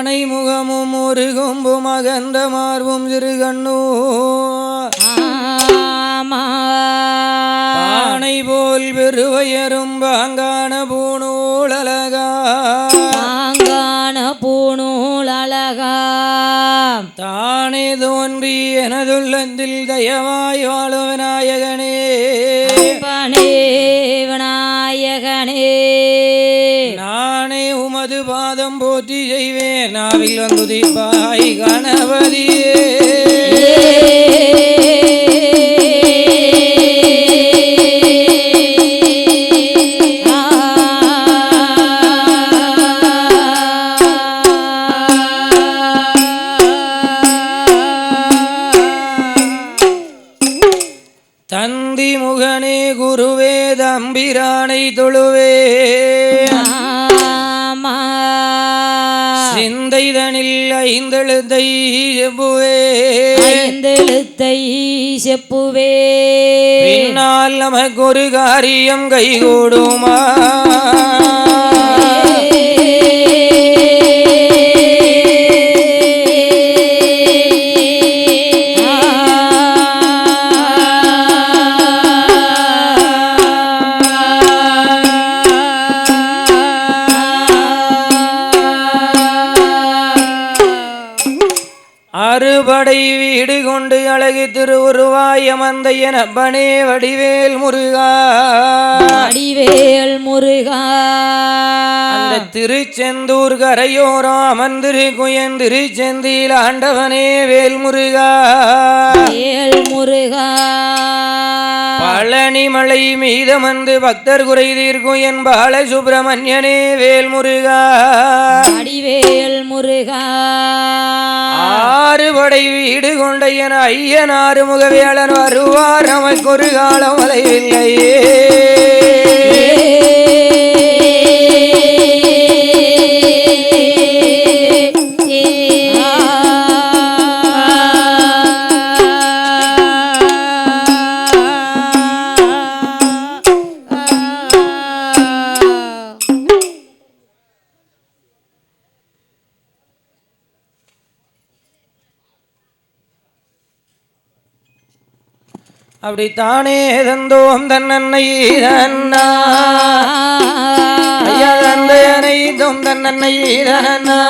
ஆனை முகமும் ஒரு கொம்பும் அகன்ற மார்பும் சிறு கண்ணூ. ஆமா. ஆனை போல் பெருவயரும் பாங்கான பூணூல் அழகா. மாங்கான பூணூல் அழகா. தானே தோன்றி எனதுள்ளத்தில் தயவாய் வாழும் விநாயகனே நாதம் போற்றி செய்வேன் நாவில் வந்துதிப்பாய் கணபதியே. தந்தி முகனே குருவே தம்பிரானை தொழுவே. ஐந்தெழுத்தை செப்புவே. ஐந்தெழுத்தை செப்புவே. பின்னால் நமக்கு ஒரு காரியம் கைகூடுமா? அறுபடை வீடு கொண்டு அழகு திருவுருவாய் அமர்ந்த எனப்பனே வடிவேல் முருகா. அடிவேல் முருகா. அந்த திருச்செந்தூர் கரையோரம் அமர்ந்திரு குயன் திருச்செந்தில் ஆண்டவனே வேல் முருகா வேல் முருகா பழனி மலை மீதமந்து பக்தர் குறை தீர்க்கும் என் பாலசுப்பிரமணியனே வேல் முருகா அடிவேல் முருகா. ஆறு படை வீடு கொண்ட என ஐயனாறு முகவேளன் வருவார். நமக்கு ஒரு காலம் வலையில்லையே அப்படித்தானே தந்தோம் தன்னன்னை தன்னா. ஐயா தந்தையனை தோம் தன்னன்னை தன்னா.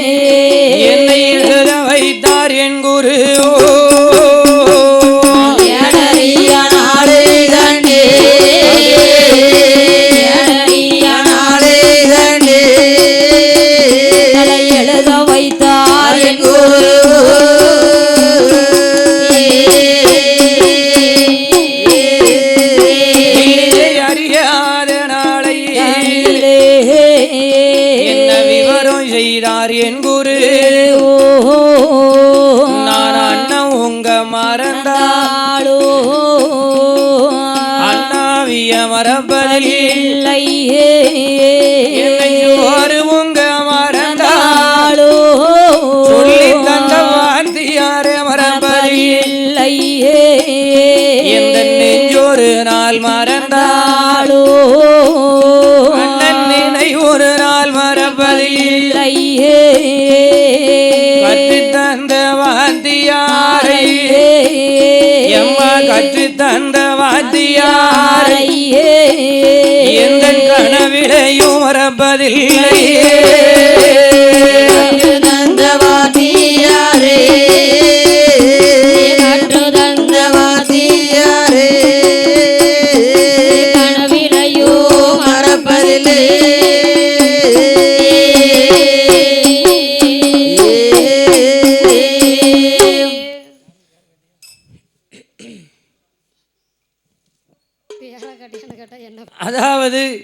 என்னை தந்த வாத்தியாரை எந்த கனவிலையும் மறப்பதில்லை கனவிலையோ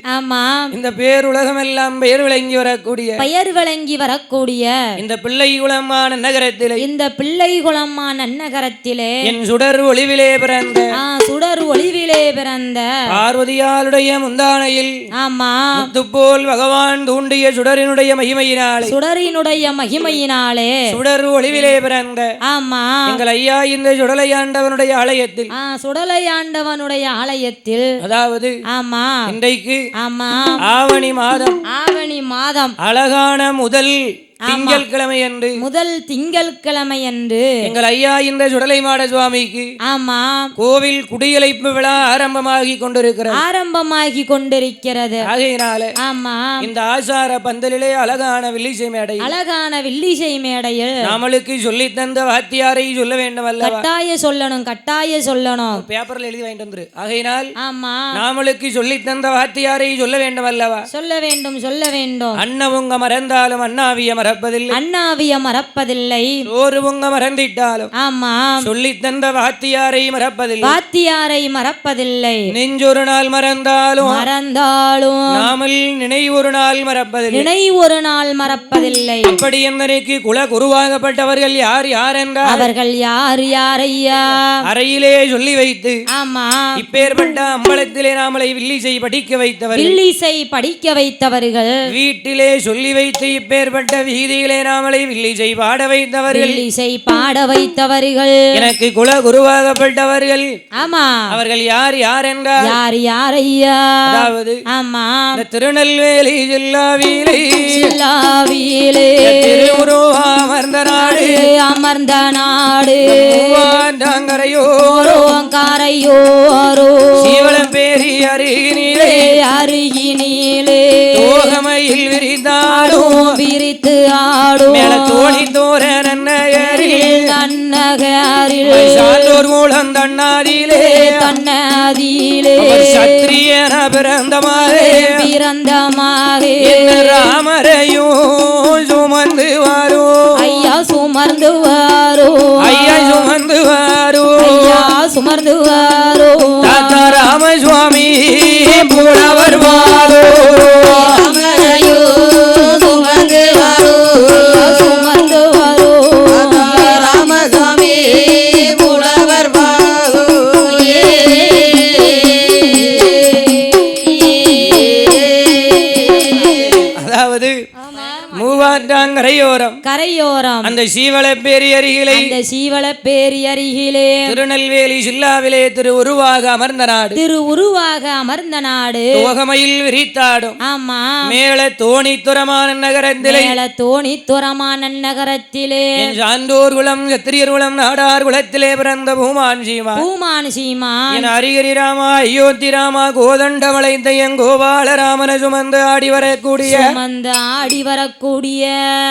ஆமா. இந்த பேருலகம் எல்லாம் பெயர் விளங்கி வரக்கூடிய பெயர் வழங்கி வரக்கூடிய இந்த பிள்ளை குளமான நகரத்திலே இந்த பிள்ளை குளம்மா நன்னகரத்திலே என் சுடர் ஒளிவிலே பிறந்த சுடர் ஒளிவிலே பிறந்த பார்வதியாளுடைய முந்தானையில் ஆமா. முத்துப்போல் பகவான் தூண்டிய சுடரினுடைய மகிமையினாலே சுடரினுடைய மகிமையினாலே சுடர் ஒளிவிலே பிறந்த ஆமா. எங்கள் ஐயா இந்த சுடலையாண்டவனுடைய ஆலயத்தில் சுடலையாண்டவனுடைய ஆலயத்தில் அதாவது ஆமா. இன்றைக்கு ஆமா. ஆவணி மாதம். ஆவணி மாதம். அழகான முதல் திங்கள் கிழமை என்று முதல் திங்கட்கிழமை அன்று எங்கள் ஐயா இந்த சுடலை மாட சுவாமிக்கு ஆமா. கோவில் குடியழைப்பு விழா ஆரம்பமாகி கொண்டிருக்கிறது. ஆரம்பமாகி கொண்டிருக்கிறது. ஆகையினால ஆமா. இந்த ஆசார பந்தலிலே அழகான வில்லிசை மேடை அழகான வில்லிசை மேடையில் நம்மளுக்கு சொல்லி தந்த வாத்தியாரை சொல்ல வேண்டும் அல்லவா கட்டாய சொல்லணும் கட்டாய சொல்லணும். பேப்பர்ல எழுதி வாங்கிட்டு வந்துரு. ஆகையினால் ஆமா. நாமளுக்கு சொல்லி தந்த வாத்தியாரை சொல்ல வேண்டும் அல்லவா சொல்ல வேண்டும் சொல்ல வேண்டும். அண்ணன் உங்க மறந்தாலும் அண்ணாவிய மறப்பதில்லை. அண்ணாவிய மறப்பதில்லை. சோறு உங்க மறந்திட்டாலும் ஆமா. சொல்லி தந்த வாத்தியாரை மறப்பதில்லை. வாத்தியாரை மறப்பதில்லை. நெஞ்சொரு நாள் மறந்தாலும் மறந்தாலும் நாமல் நினைவொரு நாள் மறப்பதில்லை. நினை ஒரு நாள் மறப்பதில்லை. அப்படி என்பதற்கு குல குருவாகப்பட்டவர்கள் யார் யார் என்றால் அவர்கள் யார் யாரையா? அறையிலே சொல்லி வைத்து ஆமா. இப்பேற்பட்ட அம்பலத்திலே நாமளை வில்லிசை படிக்க வைத்தவர் வில்லிசை படிக்க வைத்தவர்கள் வீட்டிலே சொல்லி வைத்து இப்பேற்பட்ட வீதியிலே நாமளை வில்லிசை பாட வைத்தவர்கள். வில்லிசை பாட வைத்தவர்கள். எனக்கு குல குருவாகப்பட்டவர்கள். ஆமா. அவர்கள் யார் யார் என்றால் யார் யாரையா அதாவது ஆமா. இந்த திருநெல்வேலி ஜில்லாவிலே திருவுருவா அமர்ந்த நாடு. அமர்ந்த நாடு. மூவாண்டாங்கரையோரோ ஓங்காரையோரோ சீவளம் பேரி அருகினிலே. அருகினிலே. தோகமையில் விரிந்தாடும். விரித்து ஆடும். தோணி தோர நன்னகரில் நன்னகரில் சான்றோர் மூலம் தன்னாதிலே. தன்னதியிலே சத்திரியன பிறந்தமாறே. பிறந்தமாக என்ன ராமரையும் சுமந்து வாரும் ஐயா சுமர்ந்து வாரோ. ஐயா சுமந்து வாரும் ஐயா சுமர்ந்து வாரோ. தாத்தா ராமசுவாமி புலவர் ಅವರ கரையோரம். அந்த சீவளப்பேரி அருகிலை அந்த சீவள பேரி அருகிலே. திருநெல்வேலி ஜில்லாவிலே திரு உருவாக அமர்ந்த நாடு. திரு உருவாக அமர்ந்த நாடு. தோகமையில் விரித்தாடும். ஆமா. மேல தோணித்துறமான நகரத்திலே. மேல தோணி துறமான நகரத்திலே. சான்றோர் குலம் சத்திரியர் குலம் நாடார் குலத்திலே பிறந்த பூமான் சீமா. பூமான் சீமான் என் ஹரிஹரி ராமா அயோத்தி ராமா கோதண்ட வளைந்த என் கோபால ராமன சுமந்து ஆடி வரக்கூடிய சுமந்த ஆடி வரக்கூடிய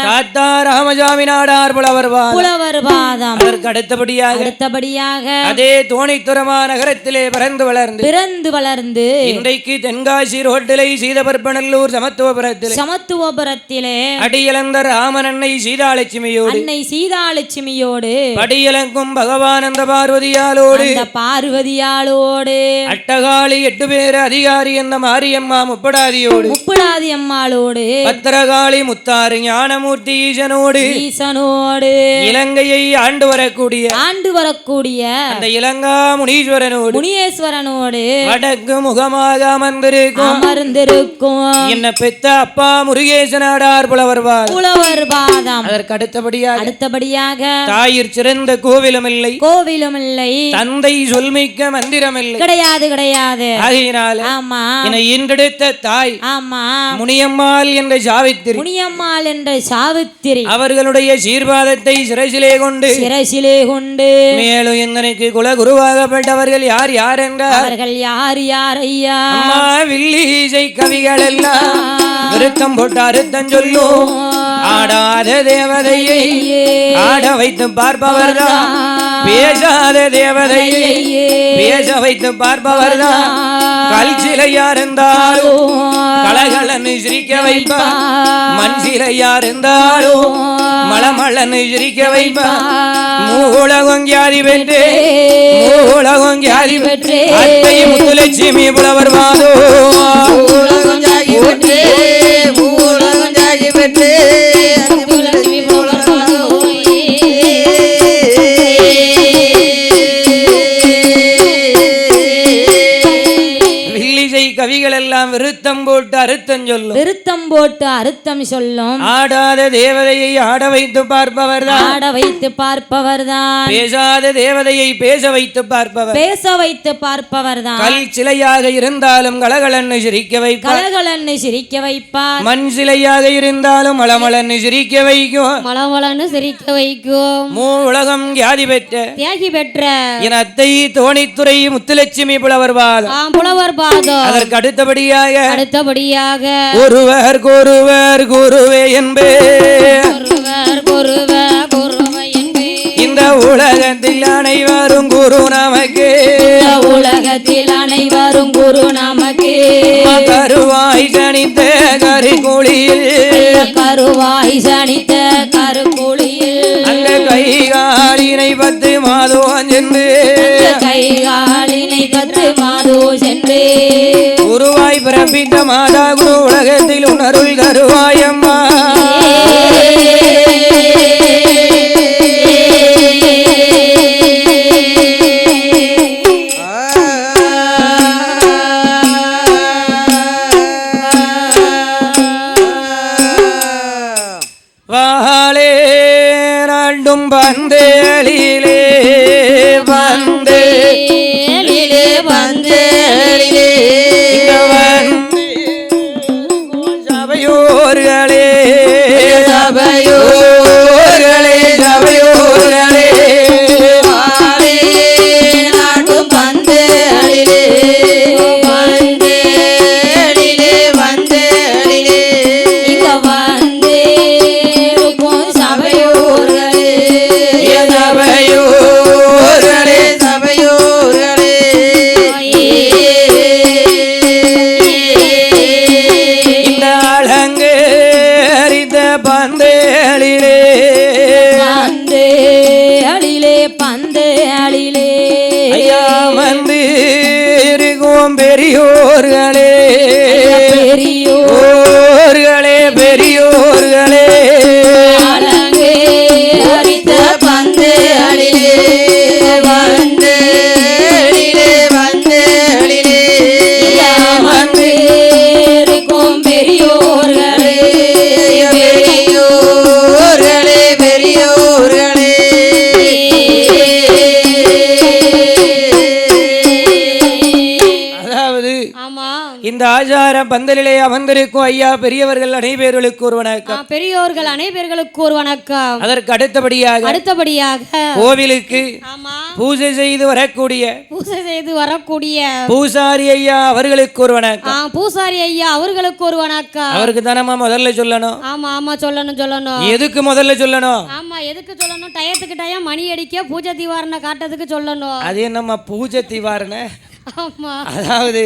தாத்தா ராமசாமி நாடார் புலவர். புலவர் பாதம் அதற்கு அடுத்தபடியாக அடுத்தபடியாக அதே தோணித்துறமா நகரத்திலே பிறந்து வளர்ந்து பிறந்து வளர்ந்து இன்றைக்கு தென்காசி ரோட்டிலை சீதபற்பநல்லூர் சமத்துவபுரத்திலே சமத்துவபுரத்திலே அடியலந்த ராமன் அன்னை சீதாலட்சுமியோடு அன்னை சீதாலட்சுமியோடு படியலங்கும் பகவான் அந்த பார்வதியாலோடு அந்த பார்வதியாளோடு அட்டகாளி எட்டு பேர் அதிகாரி என்ற மாரியம்மா முப்படாதியோடு முப்படாதி அம்மாளோடு பத்திரகாளி முத்தாறு ஞானமூர்த்தி ஈசனோடு ஈசனோடு இலங்கையை ஆண்டு வரக்கூடிய ஆண்டு வரக்கூடிய அந்த இலங்கா முனீஸ்வரனோடு முனியேஸ்வரனோடு வடக்கு முகமாக அமர்ந்திருக்கும். அமர்ந்திருக்கும். என்ன பெத்த அப்பா முருகேசனாடார் புலவர்வார். புலவர் பாதம் அதற்கு அடுத்தபடியாக அடுத்தபடியாக தாயிற் சிறந்த கோவிலும் இல்லை கோவிலும் இல்லை தந்தை சொல்மிக்க மந்திரம் இல்லை கிடையாது கிடையாது. ஆகையினால ஆமா. என்னை ஈன்றெடுத்த தாய் ஆமா. முனியம்மாள் என்ற சாவித்திரி. முனியம்மாள் என்ற சாவித்திரி. அவர்களுடைய சீர்வாதத்தை சிரசிலே கொண்டு சிரசிலே கொண்டு மேலும் எந்தனுக்கு குலகுருவாகப்பட்டவர்கள் யார் யார் என்றார். அவர்கள் யார் யார் ஐயா? அம்மா வில்லீசை கவிகள் எல்லாம் விருத்தம் போட்டு அறுத்தம் சொல்லும். ஆடாத தேவதையை ஆட வைத்து பார்ப்பவர்தான். பேசாத தேவதையை பேச வைத்து பார்ப்பவர்தான். கல் சிலையா இருந்தாலும் கலகலன்னு சிரிக்க வைப்பா மண் சிலையா இருந்தாலும் மலமளன்னு சிரிக்க வைப்பா மூலகம் கியாதி பெற்று மூலகம் கியாதி பெற்று. அத்தை முத்துலட்சுமி புலவர் வாதோ உலகம் ஜாகி பெற்று. உலகம் ஜாகி பெற்று. கவிகள் எல்லாம் விருத்தம் போட்டு அறுத்தம் சொல்லும். விருத்தம் போட்டு அறுத்தம் சொல்லும். ஆடாத தேவதையை ஆட வைத்து பார்ப்பவர்தான். ஆட வைத்து பார்ப்பவர்தான். பேசாத தேவதையை பேச வைத்து பார்ப்பவர். பேச வைத்து பார்ப்பவர்தான். கல் சிலையாக இருந்தாலும் கலகலன்னு சிரிக்க வைப்பார். கலகலன்னு சிரிக்க வைப்பார். மண் சிலையாக இருந்தாலும் மலமலன்னு சிரிக்க வைக்கும். மலமலன்னு சிரிக்க வைக்கும். மூ உலகம் கியாதி பெற்ற. தியாகி பெற்ற. என் அத்தை தோணித்துறை முத்துலட்சுமி புலவர் ஆம், புலவர் பாதம். அதற்கு அடுத்தபடியாக அடுத்தபடியாக ஒருவர் ஒருவர் குருவே என்பே. ஒருவர் குருவ என்பே. இந்த உலகத்தில் அனைவரும் குரு நமக்கு. உலகத்தில் அனைவரும் குரு நமக்கு. கருவாய் கணித்த கரிகுழியில் கருவாய் சனித்த கருக்குழியில். அந்த கைகாலினை பத்து மாதம் சென்று கைகாலினை கத்து மாதோ சென்றே குருவாய் பிறப்பித்த மாதா குரு உலகத்தில் உணருள் தருவாயம்மா வாழே நாண்டும் பந்தேளிலே ஆச்சார பந்தலிலே அமர்ந்திருக்கும் ஐயா பெரியவர்கள் அனைவர்களுக்கு ஒரு வணக்கம். பெரியோர்கள் அனைவர்களுக்கு ஒரு வணக்கம். அதற்கு அடுத்தபடியாக அடுத்தபடியாக கோவிலுக்கு பூஜை செய்து வரக்கூடிய பூஜை செய்து வரக்கூடிய பூசாரி ஐயா அவர்களுக்கு ஒரு வணக்கம். பூசாரி ஐயா அவர்களுக்கு ஒரு வணக்கம். அவருக்கு தானம்மா முதல்ல சொல்லணும். ஆமா ஆமா சொல்லணும் சொல்லணும். எதுக்கு முதல்ல சொல்லணும்? ஆமா எதுக்கு சொல்லணும்? டயத்துக்கு டயம் மணி அடிக்க பூஜை தீவாரணை காட்டுறதுக்கு சொல்லணும். அது என்னம்மா பூஜை தீவாரண அதாவது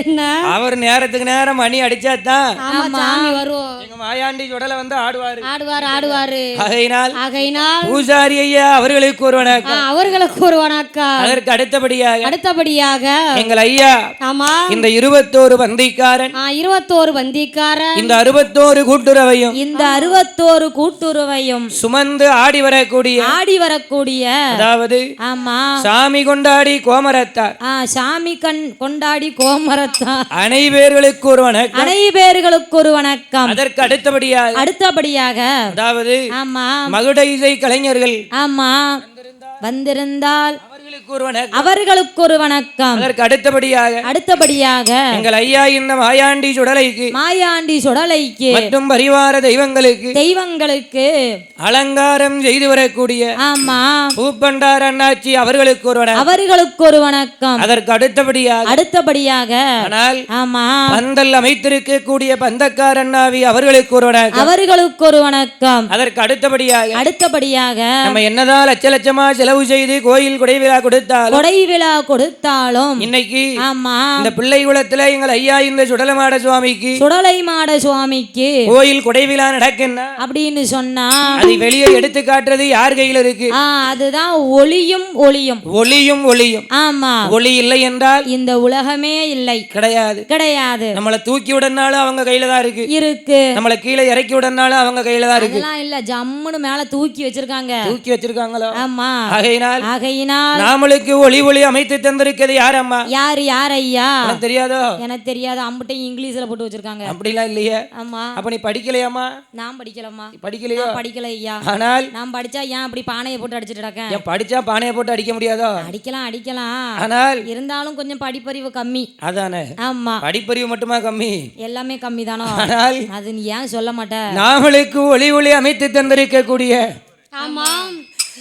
என்ன? அவர் நேரத்துக்கு நேரம் மணி அடிச்சாதான் ஆமா சாமி வரும் எங்க மாயாண்டி சுடல வந்து ஆடுவாரு. ஆடுவார் ஆடுவாரு. ஆகையினால் ஆகையினால் பூசாரி ஐயா அவர்களுக்கு ஒரு ஆ, வணக்கம் அவர்களுக்கு ஒரு வணக்கம் அதற்கு அடுத்தபடியாக அடுத்தபடியாக எங்கள் ஐயா ஆமா. இந்த இருபத்தோரு பந்திக்காரன் ஆ, இருபத்தோரு வந்திக்காரன். இந்த அறுபத்தோரு கூட்டுறவையும் இந்த அறுபத்தோரு கூட்டுறவையும் சுமந்து ஆடி வரக்கூடிய ஆடி வரக்கூடிய அதாவது ஆமா. சாமி கொண்டாடி கோமரத்தார். ஆ, சாமி கண் கொண்டாடி கோமரத்தான் அனைவர்களுக்கு ஒரு வணக்கம். அனைவர்களுக்கு ஒரு வணக்கம். அதற்கு அடுத்தபடியாக அடுத்தபடியாக அதாவது ஆமா. மகுட இசை கலைஞர்கள் ஆமா. வந்திருந்தால் அவர்களுக்கு ஒரு வணக்கம். அவர்களுக்கு ஒரு வணக்கம். அதற்கு அடுத்தபடியாக அடுத்தபடியாக எங்கள் ஐயா இந்த மாயாண்டி சுடலைக்கு மாயாண்டி சுடலைக்கு மற்றும் பரிவார தெய்வங்களுக்கு தெய்வங்களுக்கு அலங்காரம் செய்து வரக்கூடிய ஆமா. பூப்பண்டார் அண்ணாச்சி அவர்களுக்கு ஒரு வணக்கம். அவர்களுக்கு ஒரு வணக்கம். அதற்கு அடுத்தபடியாக அடுத்தபடியாக ஆனால் ஆமா. பந்தல் அமைத்திருக்கக்கூடிய பந்தக்கார் அண்ணாவி அவர்களுக்கு ஒரு வணக்கம். அவர்களுக்கு ஒரு வணக்கம். அதற்கு அடுத்தபடியாக அடுத்தபடியாக நம்ம என்னதான் லட்ச லட்சமா செலவு செய்து கோயில் குடை விழா கொடுத்தாலும் கொடை விழா கொடுத்தாலும் இன்னைக்கு ஆமா. இந்த பிள்ளை குளத்துல எங்கள் ஐயா இந்த சுடலமாட சுவாமிக்கு சுடலை மாட சுவாமிக்கு கோயில் குடை விழா நடக்குன்னா அப்படின்னு சொன்னா அதை வெளியே எடுத்து காட்டுறது யார் கையில இருக்கு? அதுதான் ஒளியும் ஒளியும். ஒளியும் ஒளியும். ஆமா. ஒளி இல்லை என்றால் இந்த உலகமே இல்லை. கிடையாது. கிடையாது. நம்மளை தூக்கி விடனாலும் அவங்க கையில தான் இருக்கு. இருக்கு. நம்மளை கீழே இறக்கி விடனாலும் அவங்க கையில தான் இருக்கு. இல்ல ஜம்முன்னு மேல தூக்கி வச்சிருக்காங்க. தூக்கி வச்சிருக்காங்களோ? ஆமா. ஆகையினால் ஆகையினால் நாமளுக்கு ஒளி ஒளி அமைத்து தந்திருக்கிறது யார் அம்மா யாரு யார் ஐயா உனக்கு தெரியாதோ? எனக்கு தெரியாது. அம்பட்டையும் இங்கிலீஷ்ல போட்டு வச்சிருக்காங்க. அப்படிலாம் இல்லையே. ஆமா. அப்ப நீ படிக்கலையாம்மா? நான் படிக்கலம்மா. படிக்கலையோ? நான் படிக்கல ஐயா ஆனால் நான் படிச்சா ஏன் அப்படி பானையை போட்டு அடிச்சிட்டு என் படிச்சா பானையை போட்டு அடிக்க முடியாதோ? அடிக்கலாம் அடிக்கலாம். ஆனால் இருந்தாலும் கொஞ்சம் படிப்பறிவு கம்மி. அதானே? ஆமா. படிப்பறிவு மட்டுமா கம்மி? எல்லாமே கம்மி தானோ ஆனால் அது நீ ஏன் சொல்ல மாட்ட? நாமளுக்கு ஒளி ஒளி அமைத்து தந்திருக்கக்கூடிய ஆமா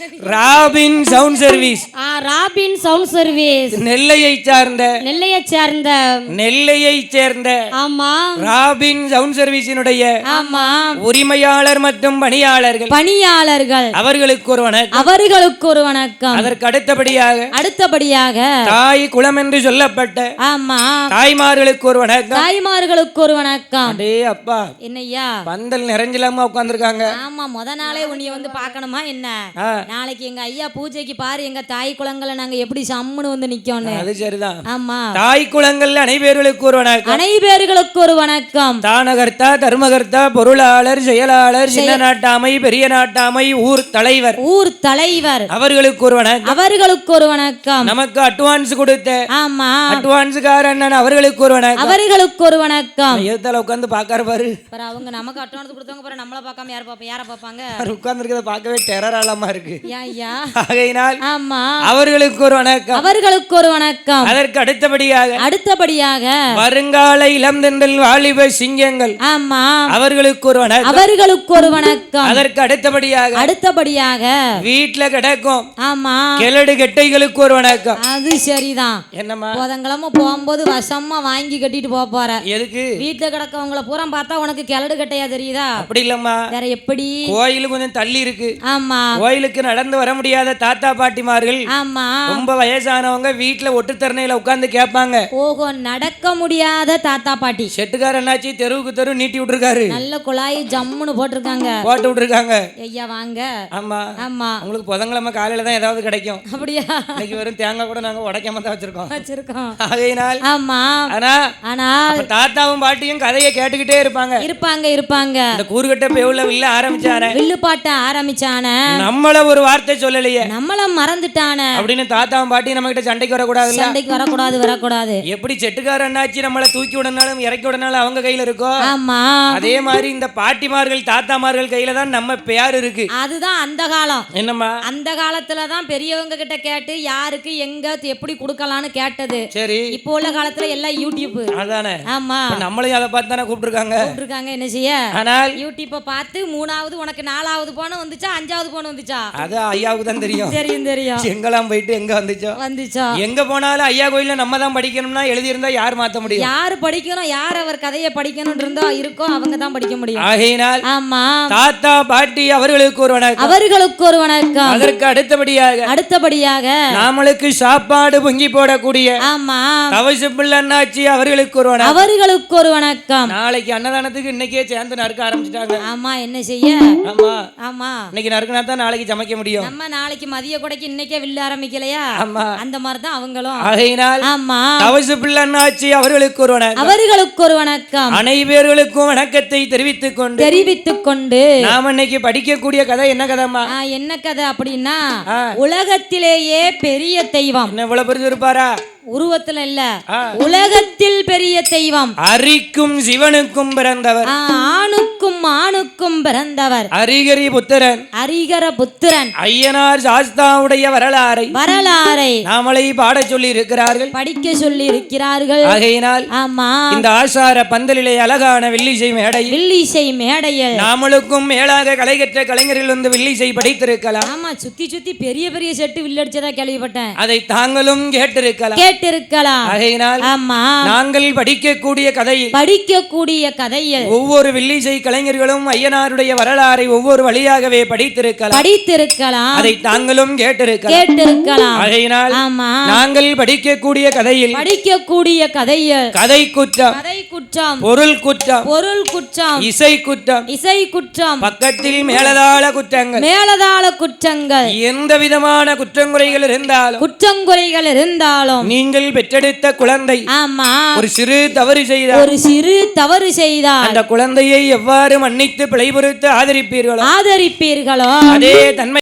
ராபின் சவுண்ட் சர்வீஸ். ஆ ராபின் சவுண்ட் சர்வீஸ். நெல்லையை சார்ந்த. நெல்லையை சேர்ந்த. நெல்லையை சேர்ந்த. ஆமா. ராபின் சவுண்ட் சர்வீஸினுடைய ஆமா. உரிமையாளர் மற்றும் பணியாளர்கள். பணியாளர்கள். அவர்களுக்கு ஒரு வணக்கம். அவர்களுக்கு ஒரு வணக்கம். அதற்கு அடுத்தபடியாக அடுத்தபடியாக. தாய் குலம் என்று சொல்லப்பட்ட ஆமா. தாய்மார்களுக்கு ஒரு வணக்கம். தாய்மார்களுக்கு ஒரு வணக்கம். அடே அப்பா. என்னய்யா? பந்தல் நிறைஞ்சலாம உட்காந்துருக்காங்க ஆமா முத நாளே உன்னைய வந்து பார்க்கணுமா என்ன? நாளைக்கு எங்க ஐயா பூஜைக்கு பாரு எங்க தாய் குளங்களை நாங்க எப்படி சம்முன்னு வந்து நிக்கோன்னு. அது சரிதான். ஆமா. தாய் குலங்கள் அனைவர்களுக்கு ஒரு வணக்கம். அனைவர்களுக்கு ஒரு வணக்கம். தானகர்த்தா தர்மகர்த்தா பொருளாளர் செயலாளர் சின்ன நாட்டாமை பெரிய நாட்டாமை ஊர் தலைவர். ஊர் தலைவர். அவர்களுக்கு ஒரு வணக்கம். அவர்களுக்கு ஒரு வணக்கம். நமக்கு அட்வான்ஸ் கொடுத்த. ஆமா. அட்வான்ஸுக்கார அண்ணன் அவர்களுக்கு ஒரு வணக்கம். அவர்களுக்கு ஒரு வணக்கம். எதிர்த்தால உட்காந்து பாக்காரு பாரு. அவங்க நமக்கு அட்டோனத்து கொடுத்தவங்க அப்புறம் நம்மள பார்க்காம யார பாப்பா யார பாப்பாங்க அவர் உட்கார்ந்துருக்கத பார்க்கவே டெரராலமா இருக்கு. ஐயா ஆகையினால் ஆமா. அவர்களுக்கு ஒரு வணக்கம். அவர்களுக்கு ஒரு வணக்கம். அதற்கு அடுத்தபடியாக அடுத்தபடியாக வருங்கால இளம் தென்றல் வாலிப சிங்கங்கள். ஆமா. அவர்களுக்கு ஒரு வணக்கம். அவர்களுக்கு ஒரு வணக்கம். அதற்கு அடுத்தபடியாக அடுத்தபடியாக வீட்டுல கிடக்கும் ஆமா. கிழடு கெட்டைகளுக்கு ஒரு வணக்கம். அது சரிதான். என்னம்மா? புதன்கிழமை போகும்போது வசமா வாங்கி கட்டிட்டு போக போற. எதுக்கு? வீட்டுல கிடக்கவங்கள பூரா பார்த்தா உனக்கு கிளடு கட்டையா தெரியுதா? அப்படி இல்லம்மா. வேற எப்படி? கோயில் கொஞ்சம் தள்ளி இருக்கு. ஆமா. கோயிலுக்கு நடந்து வர முடியாத தாத்தா பாட்டிமார்கள். ஆமா. ரொம்ப வயசானவங்க வீட்டுல ஒட்டு தரணையில உட்கார்ந்து கேட்பாங்க. ஓஹோ நடக்க முடியாத தாத்தா பாட்டி. செட்டுக்கார என்னாச்சு? தெருவுக்கு தெரு நீட்டி விட்டுருக்காரு. நல்ல குழாய் ஜம்முன்னு போட்டிருக்காங்க. போட்டு விட்டுருக்காங்க. ஐயா வாங்க. ஆமா. ஆமா. உங்களுக்கு புதன்கிழமை காலையில தான் ஏதாவது கிடைக்கும். அப்படியா? இன்னைக்கு வெறும் தேங்காய் கூட நாங்க உடைக்காம தான் வச்சிருக்கோம். வச்சிருக்கோம். ஆகையினால் ஆமா. ஆனா ஆனால் தாத்தாவும் பாட்டியும் கதையை கேட்டுக்கிட்டே இருப்பாங்க. இருப்பாங்க இருப்பாங்க. இந்த கூறுகட்ட பேவுல வில்ல ஆரம்பிச்சாரே. வில்லு பாட்ட ஆரம்பிச்சான. நம்மள ஒரு வார்த்தை சொல்லலையே. நம்மள மறந்துட்டான. அப்படின்னு தாத்தா பாட்டி நம்ம கிட்ட சண்டைக்கு வரக்கூடாதுல்ல? சண்டைக்கு வரக்கூடாது வரக்கூடாது. எப்படி செட்டுக்கார அண்ணாச்சி நம்மளை தூக்கி விடனாலும் இறக்கி விடனாலும் அவங்க கையில இருக்கோ? ஆமா. அதே மாதிரி இந்த பாட்டிமார்கள் தாத்தாமார்கள் கையில தான் நம்ம பேர் இருக்கு. அதுதான் அந்த காலம். என்னம்மா? அந்த காலத்துல தான் பெரியவங்க கிட்ட கேட்டு யாருக்கு எங்க எப்படி கொடுக்கலாம்னு கேட்டது. சரி. இப்போ உள்ள காலத்துல எல்லாம் யூடியூப் அதானே. ஆமா. நம்மளையும் அதை பார்த்து தானே கூப்பிட்டுருக்காங்க? இருக்காங்க என்ன செய்ய? ஆனால் யூடியூப்பை பார்த்து மூணாவது உனக்கு நாலாவது போன வந்துச்சா அஞ்சாவது போன வந்துச்சா? அது ஐயாவுக்கு தான் தெரியும். தெரியும் தெரியும். எங்கெல்லாம் போயிட்டு எங்க வந்துச்சோ? வந்துச்சா? எங்க போனாலும் ஐயா கோயில்ல நம்ம தான் படிக்கணும்னா எழுதியிருந்தா யார் மாத்த முடியும்? யாரு படிக்கணும் யார் அவர் கதையை படிக்கணும் இருந்தோ இருக்கோ அவங்க தான் படிக்க முடியும். ஆகையினால் ஆமா. தாத்தா பாட்டி அவர்களுக்கு ஒரு வணக்கம். அவர்களுக்கு ஒரு வணக்கம். அதற்கு அடுத்தபடியாக அடுத்தபடியாக நாமளுக்கு சாப்பாடு பொங்கி போடக்கூடிய ஆமா. தவசு பிள்ளை அண்ணாச்சி அவர்களுக்கு ஒரு வணக்கம். அவர்களுக்கு ஒரு வணக்கம். நாளைக்கு அன்னதானத்துக்கு இன்னைக்கே சேர்ந்து நறுக்க ஆரம்பிச்சிட்டாங்க. ஆமா என்ன செய்ய? ஆமா. ஆமா. இன்னைக்கு நறுக்குனா தான் நாளைக்கு சமைக்க முடியும். நம்ம நாளைக்கு மதிய கொடைக்கு இன்னைக்கே வில்ல ஆரம்பிக்கலையா? ஆமா. அந்த மாதிரி தான் அவங்களும். ஆகையினால் ஆமா. தவசு பிள்ளை அண்ணாச்சி அவர்களுக்கு ஒரு வணக்கம். அவர்களுக்கு ஒரு வணக்கம். அனைவர்களுக்கும் வணக்கத்தை தெரிவித்துக் கொண்டு தெரிவித்துக் கொண்டு. நாம இன்னைக்கு படிக்கக்கூடிய கதை என்ன கதைமா என்ன கதை அப்படின்னா. உலகத்திலேயே பெரிய தெய்வம். என்ன இவ்வளவு பெருசு இருப்பாரா? உருவத்துல இல்ல. உலகத்தில் பெரிய தெய்வம். அரிக்கும் சிவனுக்கும் பிறந்தவர். ஆணுக்கும் ஆணுக்கும் பிறந்தவர். அரிகரி புத்திரன். அரிகர புத்திரன். ஐயனார் சாஸ்தாவுடைய வரலாறை வரலாறை. நாமளை பாடச் சொல்லி இருக்கிறார்கள் படிக்க சொல்லி இருக்கிறார்கள் ஆகையினால் ஆமா. இந்த ஆசார பந்தலிலே அழகான வில்லிசை மேடையில் வில்லிசை மேடையில். நாமளுக்கும் மேலாக கலை கற்ற கலைஞர்கள் வந்து வில்லிசை படித்திருக்கலாம். ஆமா சுத்தி சுத்தி பெரிய பெரிய செட்டு வில்லடிச்சதா கேள்விப்பட்டேன். அதை தாங்களும் கேட்டிருக்கலாம். கேட்டிருக்கலாம். ஆகையினால் ஆமா. நாங்கள் படிக்கக்கூடிய கதையில் படிக்கக்கூடிய கதையில் ஒவ்வொரு வில்லிசை கலைஞர்களும் ஐயனாருடைய வரலாறை ஒவ்வொரு வழியாகவே படித்திருக்கலாம். படித்திருக்கலாம். அதை தாங்களும் கேட்டிருக்கலாம். கேட்டிருக்கலாம். ஆகையினால் ஆமா. நாங்கள் படிக்கக்கூடிய கதையில் படிக்கக்கூடிய கதையில் கதை குற்றம் கதை குற்றம். பொருள் குற்றம். பொருள் குற்றம். இசை குற்றம். இசை குற்றம். பக்கத்தில் மேலதாள குற்றங்கள். மேலதாள குற்றங்கள். எந்த விதமான குற்றங்குறைகள் இருந்தாலும் குற்றங்குறைகள் இருந்தாலும். நீங்கள் பெற்றெடுத்த குழந்தை ஆமா. ஒரு சிறு தவறு செய்தால் ஒரு சிறு தவறு செய்தால் அந்த குழந்தையை எவ்வாறு மன்னித்து பிழை பொறுத்து ஆதரிப்பீர்களோ ஆதரிப்பீர்களோ? அதே தன்மை